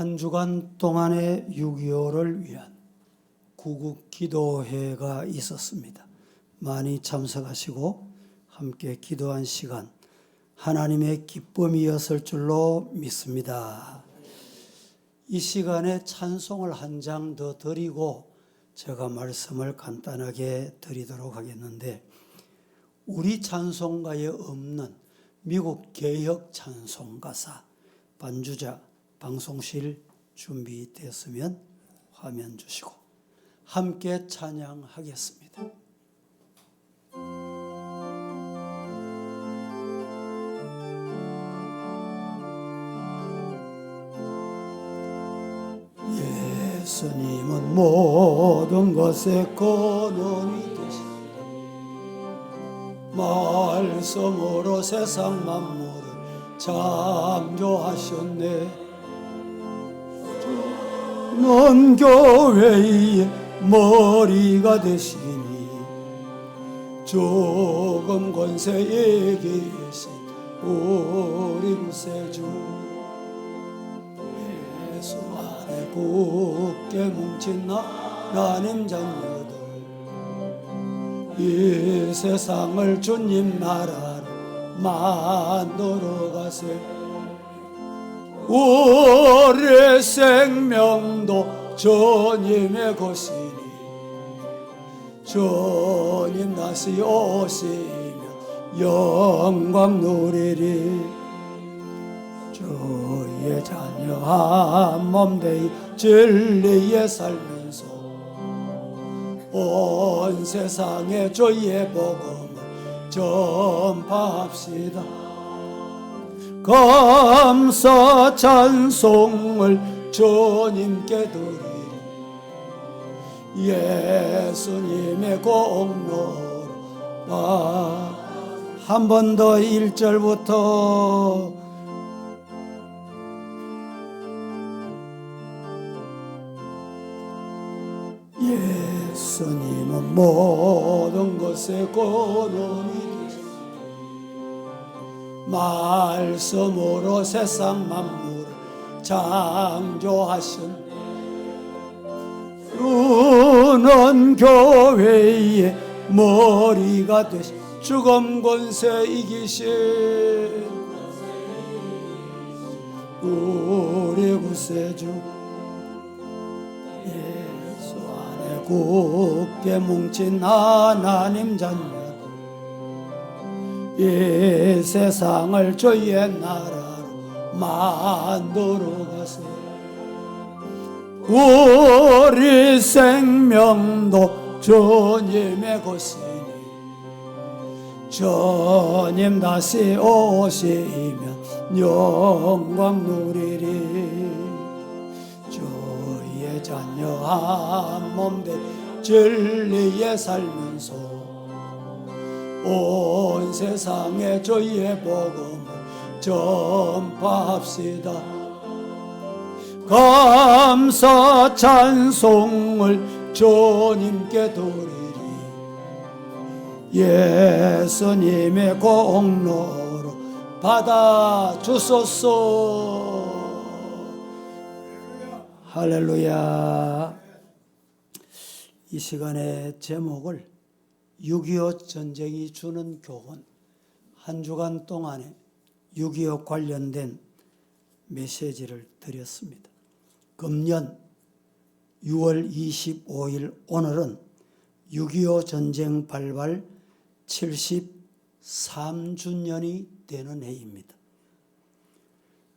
한 주간 동안의 6.25를 위한 구국 기도회가 있었습니다. 많이 참석하시고 함께 기도한 시간 하나님의 기쁨이었을 줄로 믿습니다. 이 시간에 찬송을 한 장 더 드리고 제가 말씀을 간단하게 드리도록 하겠는데 우리 찬송가에 없는 미국 개혁 찬송가사 반주자 방송실 준비됐으면 화면 주시고 함께 찬양하겠습니다. 예수님은 모든 것의 근원이 되십니다. 말씀으로 세상 만물을 창조하셨네. 넌 교회의 머리가 되시니 조금 권세에 계신 우리 구세주. 예수 안에 굳게 뭉친 하나님 자녀들 이 세상을 주님 나라로 만들어 가세 우리의 생명도 주님의 것이니 주님 다시 오시면 영광 누리리. 주의 자녀 한몸 되이 진리에 살면서 온 세상에 주의 복음을 전파합시다 감사 찬송을 주님께 드리리. 예수님의 공로로 한 번 더 1절부터 예수님은 모든 것의 되시니 말씀으로 세상 만물을 창조하신 주는 교회의 머리가 되신 죽음 권세 이기신 우리 구세주 예수 안에 굳게 뭉친 하나님 자녀들 이 세상을 주의 나라로 만들어 가세요. 우리 생명도 주님의 것이니 주님 다시 오시면 영광 누리리. 주의 자녀 한 몸 된 진리에 살면서 온 세상에 주의 복음을 전파합시다. 감사 찬송을 주님께 드리리. 예수님의 공로로 받아 주소서. 할렐루야. 이 시간의 제목을 6.25 전쟁이 주는 교훈 한 주간 동안에 6.25 관련된 메시지를 드렸습니다. 금년 6월 25일 오늘은 6.25 전쟁 발발 73주년이 되는 해입니다.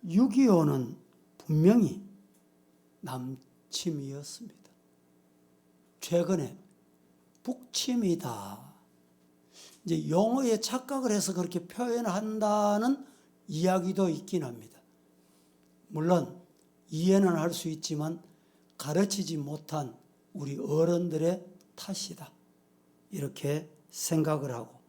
6.25는 분명히 남침이었습니다. 최근에 북침이다. 이제 영어에 착각을 해서 그렇게 표현한다는 이야기도 있긴 합니다. 물론 이해는 할 수 있지만 가르치지 못한 우리 어른들의 탓이다. 이렇게 생각을 하고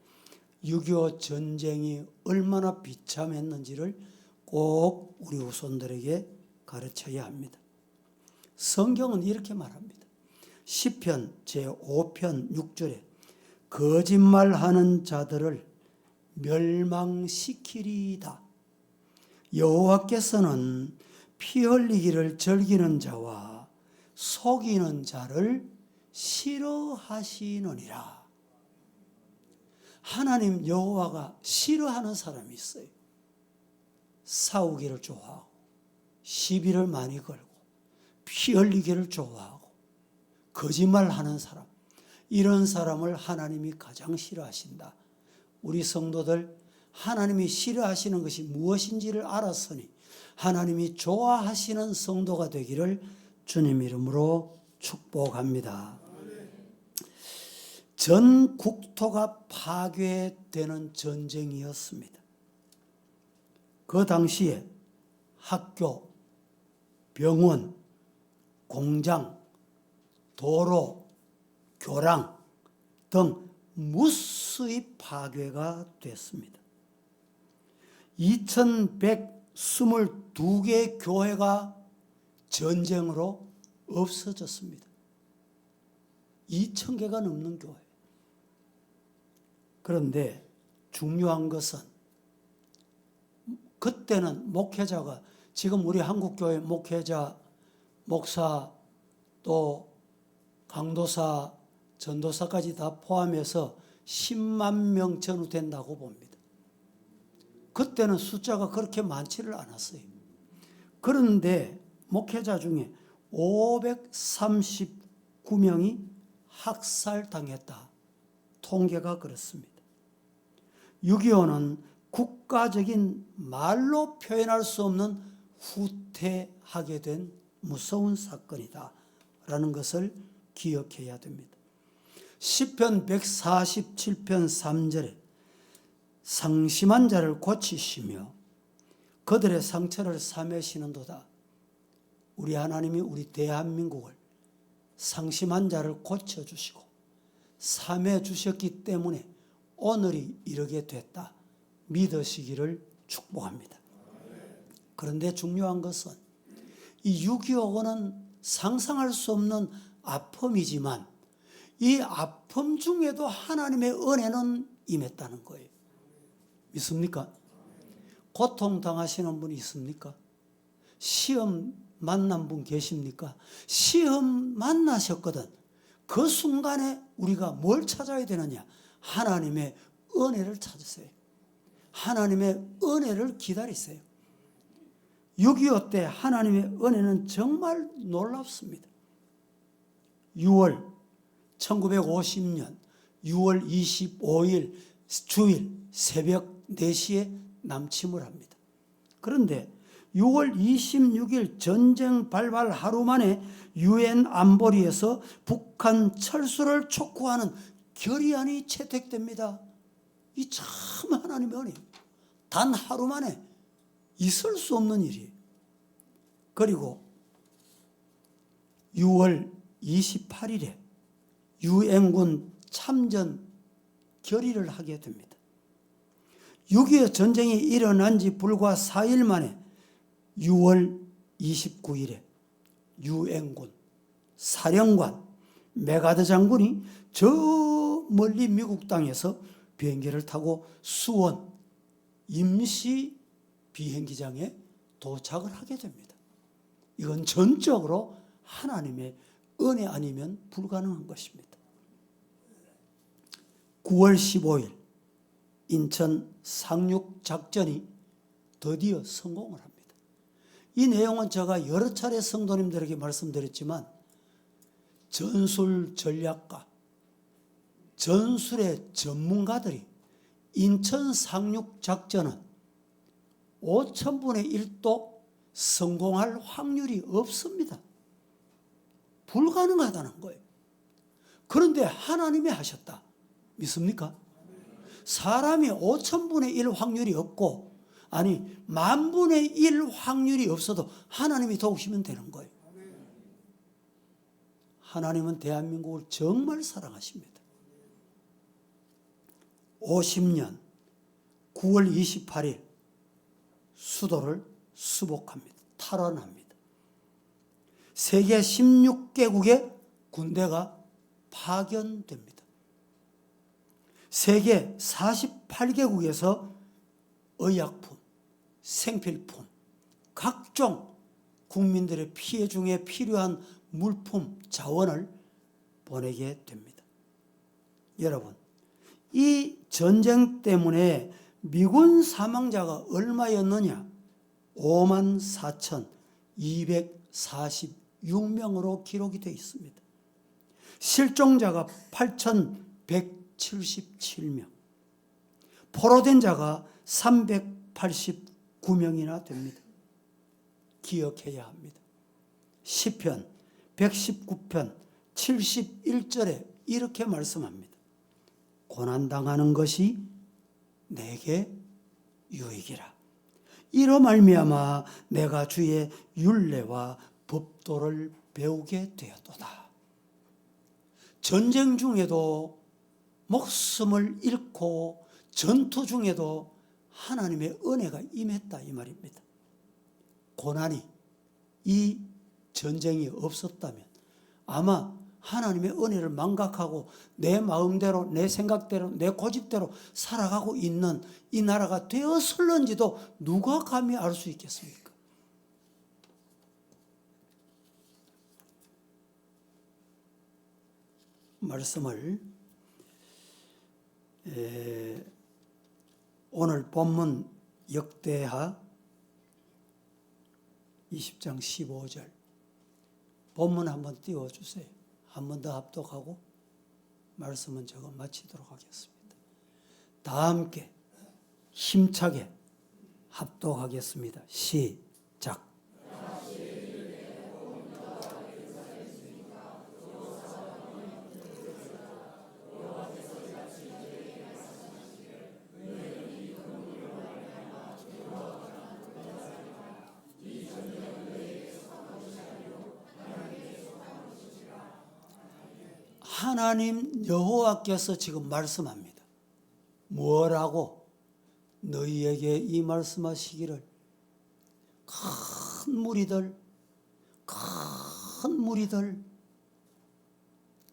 6.25 전쟁이 얼마나 비참했는지를 꼭 우리 후손들에게 가르쳐야 합니다. 성경은 이렇게 말합니다. 시편 제5편 6절에 거짓말하는 자들을 멸망시키리다. 여호와께서는 피 흘리기를 즐기는 자와 속이는 자를 싫어하시느니라. 하나님 여호와가 싫어하는 사람이 있어요. 싸우기를 좋아하고 시비를 많이 걸고 피 흘리기를 좋아하고 거짓말하는 사람 이런 사람을 하나님이 가장 싫어하신다. 우리 성도들 하나님이 싫어하시는 것이 무엇인지를 알았으니 하나님이 좋아하시는 성도가 되기를 주님 이름으로 축복합니다. 전 국토가 파괴되는 전쟁이었습니다. 그 당시에 학교, 병원, 공장, 도로, 교랑 등 무수히 파괴가 됐습니다. 2122개의 교회가 전쟁으로 없어졌습니다. 2000개가 넘는 교회. 그런데 중요한 것은 그때는 목회자가 지금 우리 한국교회 목회자, 목사, 또 강도사, 전도사까지 다 포함해서 10만 명 전후 된다고 봅니다. 그때는 숫자가 그렇게 많지를 않았어요. 그런데 목회자 중에 539명이 학살당했다. 통계가 그렇습니다. 6.25는 국가적인 말로 표현할 수 없는 후퇴하게 된 무서운 사건이다. 라는 것을 기억해야 됩니다. 10편 147편 3절에 상심한 자를 고치시며 그들의 상처를 사매시는도다. 우리 하나님이 우리 대한민국을 상심한 자를 고쳐주시고 삼해 주셨기 때문에 오늘이 이르게 됐다. 믿으시기를 축복합니다. 그런데 중요한 것은 이 6.25는 상상할 수 없는 아픔이지만 이 아픔 중에도 하나님의 은혜는 임했다는 거예요. 믿습니까? 고통 당하시는 분이 있습니까? 시험 만난 분 계십니까? 시험 만나셨거든. 그 순간에 우리가 뭘 찾아야 되느냐? 하나님의 은혜를 찾으세요. 하나님의 은혜를 기다리세요. 6.25 때 하나님의 은혜는 정말 놀랍습니다. 6월 1950년 6월 25일 주일 새벽 4시에 남침을 합니다. 그런데 6월 26일 전쟁 발발 하루 만에 유엔 안보리에서 북한 철수를 촉구하는 결의안이 채택됩니다. 이 참 하나님의 은혜. 단 하루 만에 있을 수 없는 일이에요. 그리고 6월 28일에 유엔군 참전 결의를 하게 됩니다. 6.25 전쟁이 일어난 지 불과 4일 만에 6월 29일에 유엔군 사령관 메가드 장군이 저 멀리 미국 땅에서 비행기를 타고 수원 임시 비행기장에 도착을 하게 됩니다. 이건 전적으로 하나님의 은혜 아니면 불가능한 것입니다. 9월 15일 인천 상륙 작전이 드디어 성공을 합니다. 이 내용은 제가 여러 차례 성도님들에게 말씀드렸지만 전술 전략가, 전술의 전문가들이 인천 상륙 작전은 5천분의 1도 성공할 확률이 없습니다. 불가능하다는 거예요. 그런데 하나님이 하셨다. 믿습니까? 사람이 5천분의 1 확률이 없고, 아니, 만분의 1 확률이 없어도 하나님이 도우시면 되는 거예요. 하나님은 대한민국을 정말 사랑하십니다. 50년 9월 28일 수도를 수복합니다. 탈환합니다. 세계 16개국의 군대가 파견됩니다. 세계 48개국에서 의약품, 생필품, 각종 국민들의 피해 중에 필요한 물품, 자원을 보내게 됩니다. 여러분, 이 전쟁 때문에 미군 사망자가 얼마였느냐? 5만 4,246명으로 기록이 되어 있습니다. 실종자가 8,177명, 포로된 자가 389명이나 됩니다. 기억해야 합니다. 시편 119편 71절에 이렇게 말씀합니다. 고난 당하는 것이 내게 유익이라. 이로 말미암아 내가 주의 율례와 법도를 배우게 되었도다. 전쟁 중에도 목숨을 잃고 전투 중에도 하나님의 은혜가 임했다 이 말입니다. 고난이 이 전쟁이 없었다면 아마 하나님의 은혜를 망각하고 내 마음대로 내 생각대로 내 고집대로 살아가고 있는 이 나라가 되었을런지도 누가 감히 알 수 있겠습니까? 말씀을 에, 오늘 본문 역대하 20장 15절 본문 한번 띄워주세요. 한 번 더 합독하고 말씀은 저거 마치도록 하겠습니다. 다 함께 힘차게 합독하겠습니다. 시작. 하나님 여호와께서 지금 말씀합니다. 뭐라고 너희에게 이 말씀하시기를 큰 무리들 큰 무리들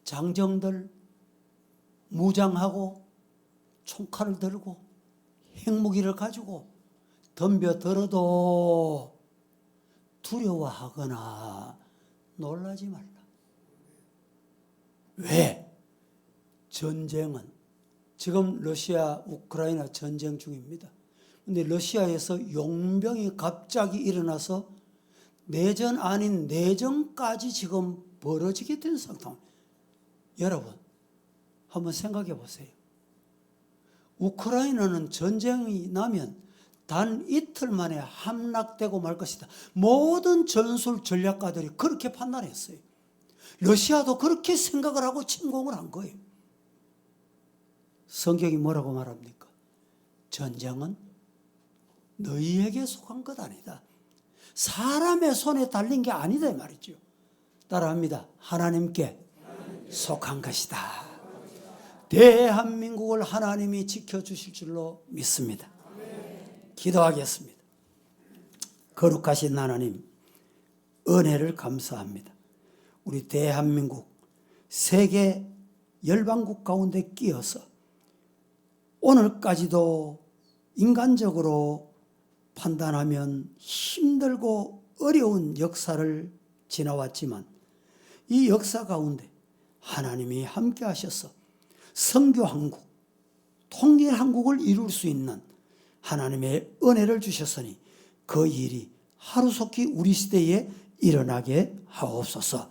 장정들 무장하고 총칼을 들고 핵무기를 가지고 덤벼 들어도 두려워하거나 놀라지 말라. 왜? 전쟁은 지금 러시아 우크라이나 전쟁 중입니다. 근데 러시아에서 용병이 갑자기 일어나서 내전 아닌 내전까지 지금 벌어지게 된 상황. 여러분, 한번 생각해 보세요. 우크라이나는 전쟁이 나면 단 이틀 만에 함락되고 말 것이다. 모든 전술 전략가들이 그렇게 판단했어요. 러시아도 그렇게 생각을 하고 침공을 한 거예요. 성경이 뭐라고 말합니까? 전쟁은 너희에게 속한 것 아니다. 사람의 손에 달린 게 아니다 이 말이죠. 따라합니다. 하나님께 속한 것이다. 대한민국을 하나님이 지켜주실 줄로 믿습니다. 기도하겠습니다. 거룩하신 하나님, 은혜를 감사합니다. 우리 대한민국 세계 열방국 가운데 끼어서 오늘까지도 인간적으로 판단하면 힘들고 어려운 역사를 지나왔지만 이 역사 가운데 하나님이 함께 하셔서 성교 한국, 통일 한국을 이룰 수 있는 하나님의 은혜를 주셨으니 그 일이 하루속히 우리 시대에 일어나게 하옵소서.